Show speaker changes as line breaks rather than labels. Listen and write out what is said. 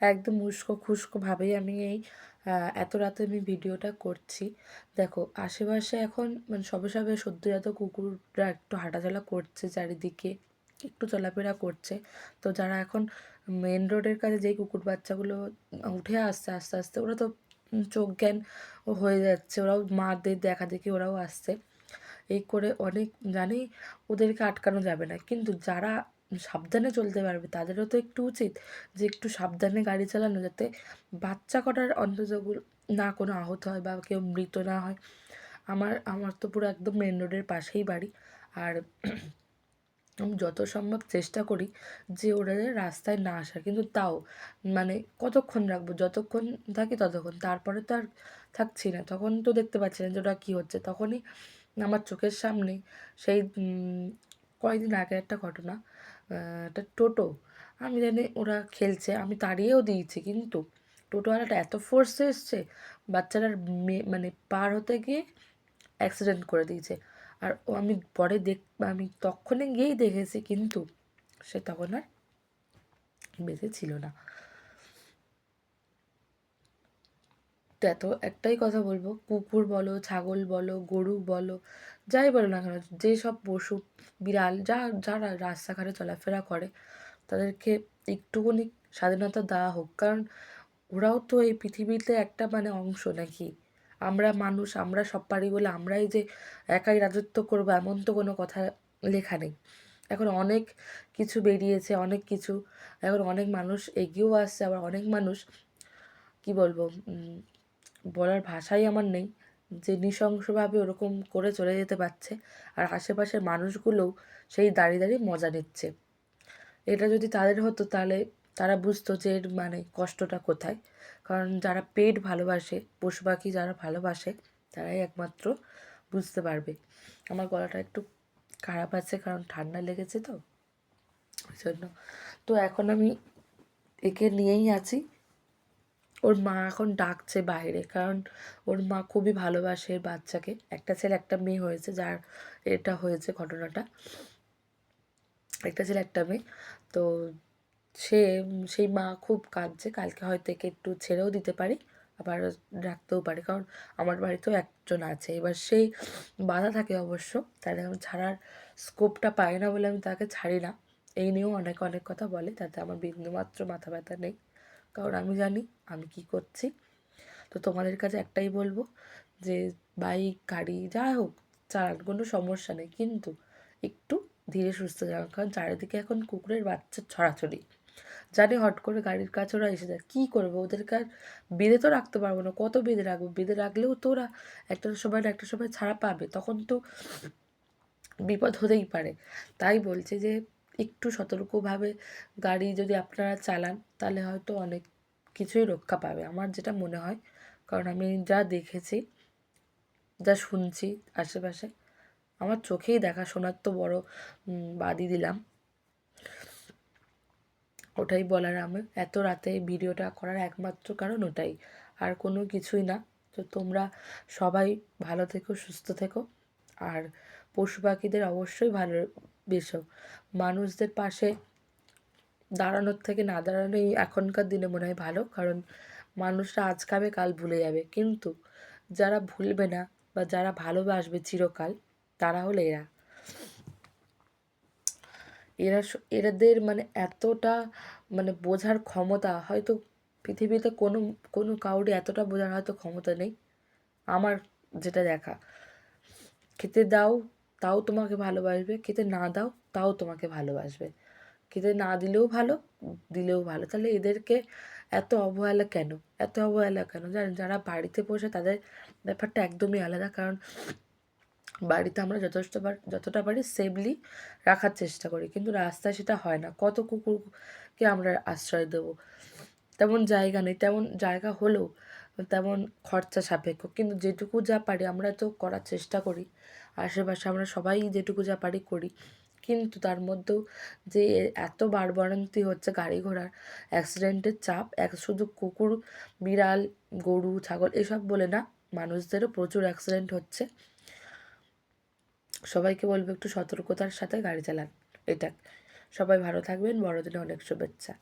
একদম উস্কো খুস্কোভাবেই আমি এই এত রাতে আমি ভিডিওটা করছি। দেখো, আশেপাশে এখন মানে সবে সবে সদ্যজাত কুকুররা একটু হাঁটাচলা করছে, চারিদিকে একটু চলাফেরা করছে। তো যারা এখন মেন রোডের কাছে যেই কুকুর বাচ্চাগুলো উঠে আসছে, আস্তে আস্তে ওরা তো চোখ জ্ঞান হয়ে যাচ্ছে, ওরাও মাদের দেখা দেখি ওরাও আসছে। এই করে অনেক জানি ওদেরকে আটকানো যাবে না। কিন্তু যারা সাবধানে চলতে পারবে। তাদেরও তো একটু উচিত যে একটু সাবধানে গাড়ি চালানো যাতে বাচ্চা কটার অন্তত না কোনো আহত হয় বা কেউ মৃত না হয়। আমার আমার তো পুরো একদম মেন রোডের পাশেই বাড়ি। আর আমি যত সম্ভব চেষ্টা করি যে ওরা রাস্তায় না আসা কিন্তু তাও মানে কতক্ষণ রাখব? যতক্ষণ থাকি ততক্ষণ। তারপরে তো আর থাকছি না। তখন তো দেখতে পাচ্ছি না যে ওটা কী হচ্ছে। তখনই আমার চোখের সামনে সেই কয়েকদিন আগে একটা ঘটনা একটা টোটো। আমি জানি ওরা খেলছে, আমি তাড়িয়েও দিয়েছি, কিন্তু টোটোওয়ালাটা এত ফোর্সে এসছে, বাচ্চাটার মে মানে পার হতে গিয়ে অ্যাক্সিডেন্ট করে দিয়েছে। আর ও আমি পরে দেখ, আমি তখনই গিয়েই দেখেছি, কিন্তু সে তখন আর বেঁচে ছিল না। তো একটাই কথা বলব। কুকুর বলো, ছাগল বলো, গরু বলো, যাই বলো না কেন যেসব পশু, বিড়াল, যা, যারা রাস্তাঘাটে চলাফেরা করে, তাদেরকে একটুকুনি স্বাধীনতা দেওয়া হোক। কারণ ওরাও তো এই পৃথিবীতে একটা মানে অংশ নাকি? আমরা মানুষ, আমরা সব পারি বলে আমরাই যে একাই রাজত্ব করব, এমন তো কোনো কথা লেখা নেই। এখন অনেক কিছু বেরিয়েছে, অনেক কিছু, এখন অনেক মানুষ এগিয়েও আসছে, আবার অনেক মানুষ, কি বলব বলার ভাষাই আমার নেই। যে নৃশংসভাবে ওরকম করে চলে যেতে পারছে আর আশেপাশের মানুষগুলোও সেই দাঁড়িয়ে দাঁড়িয়ে মজা নিচ্ছে। এটা যদি তাদের হতো তাহলে তারা বুঝতো যে এর মানে কষ্টটা কোথায়। কারণ যারা পেট ভালোবাসে, পশু পাখি যারা ভালোবাসে, তারাই একমাত্র বুঝতে পারবে। আমার গলাটা একটু খারাপ আছে কারণ ঠান্ডা লেগেছে তো। ওই জন্য। তো এখন আমি একে নিয়েই আছি। ওর মা এখন ডাকছে বাইরে, কারণ ওর মা খুবই ভালোবাসে বাচ্চাকে। একটা ছেলে, একটা মেয়ে হয়েছে, যার এটা হয়েছে ঘটনাটা। একটা ছেলে, একটা মেয়ে। তো সে, সেই মা খুব কাঁদছে, কালকে হয়তো একে একটু ছেড়েও দিতে পারি, আবার রাখতেও পারি, কারণ আমার বাড়িতেও একজন আছে। এবার সেই বাধা থাকে অবশ্য, তাহলে আমি ছাড়ার স্কোপটা পাই না বলে আমি তাকে ছাড়ি না। এই নিয়েও অনেক অনেক কথা বলে, তাতে আমার বিন্দুমাত্র মাথা ব্যথা নেই। কারণ আমি জানি আমি কি করছি। তো তোমাদের কাছে একটাই বলব যে, বাইক, গাড়ি যা হোক, চালান, কোনো সমস্যা নেই। কিন্তু একটু ধীরে সুস্থ যাওয়া। কারণ চারিদিকে এখন কুকুরের বাচ্চা ছড়াছড়ি। জানি হট করে গাড়ির কাছে ওরা এসে যায়। কী করব? ওদেরকে আর বেঁধে তো রাখতে পারব না। কত বেঁধে রাখব? বেঁধে রাখলেও তো ওরা একটা সময় না একটা সময় ছাড়া পাবে। তখন তো বিপদ হতেই পারে। তাই বলছে যে একটু সতর্কভাবে গাড়ি যদি আপনারা চালান, তাহলে হয়তো অনেক কিছুই রক্ষা পাবে। আমার যেটা মনে হয়, কারণ আমি যা দেখেছি, যা শুনছি আশেপাশে, আমার চোখেই দেখা শোনার তো বড় বাদই দিলাম। ওটাই বলার আমি। এত রাতে ভিডিওটা করার একমাত্র কারণ ওটাই। আর কোনো কিছুই না। তো তোমরা সবাই ভালো থেকো, সুস্থ থেকো। আর পশু পাখিদের অবশ্যই ভালোবেসো। মানুষদের পাশে দাঁড়ানোর থেকে না দাঁড়ানোই এখনকার দিনে মনে হয় ভালো, কারণ মানুষরা আজ খাবে, কাল ভুলে যাবে। কিন্তু যারা ভুলবে না বা যারা ভালোবাসবে চিরকাল, তারা হলো এরা। এরা এরাদের মানে এতটা মানে বোঝার ক্ষমতা, হয়তো পৃথিবীতে কোনো কোনো কাউরি এতটা বোঝার হয়তো ক্ষমতা নেই। আমার যেটা দেখা। খেতে দাও, তাও তোমাকে ভালোবাসবে। খেতে না দাও, তাও তোমাকে ভালোবাসবে। খেতে না দিলেও ভালো দিলেও ভালো। তাহলে এদেরকে এত অবহেলা কেন? এত অবহেলা কেন? জানেন যারা বাড়িতে বসে তাদের ব্যাপারটা একদমই আলাদা। কারণ বাড়িতে আমরা যথেষ্ট যতটা পারি সেফলি রাখার চেষ্টা করি। কিন্তু রাস্তায় সেটা হয় না। কত কুকুরকে আমরা আশ্রয় দেবো? তেমন জায়গা নেই, তেমন জায়গা হলেও তেমন খরচা সাপেক্ষ। কিন্তু যেটুকু যা পারি আমরা তো করার চেষ্টা করি, আশেপাশে আমরা সবাই যেটুকু যা পারি করি। কিন্তু তার মধ্যেও যে এত বাড়বাড়ন্তি হচ্ছে গাড়ি ঘোড়ার, অ্যাক্সিডেন্টের চাপ, এক শুধু কুকুর, বিড়াল, গরু, ছাগল, এসব বলে না, মানুষদেরও প্রচুর অ্যাক্সিডেন্ট হচ্ছে। সবাইকে বলব একটু সতর্কতার সাথে গাড়ি চালান, এটা। সবাই ভালো থাকবেন, বড়দিনে অনেক শুভেচ্ছা।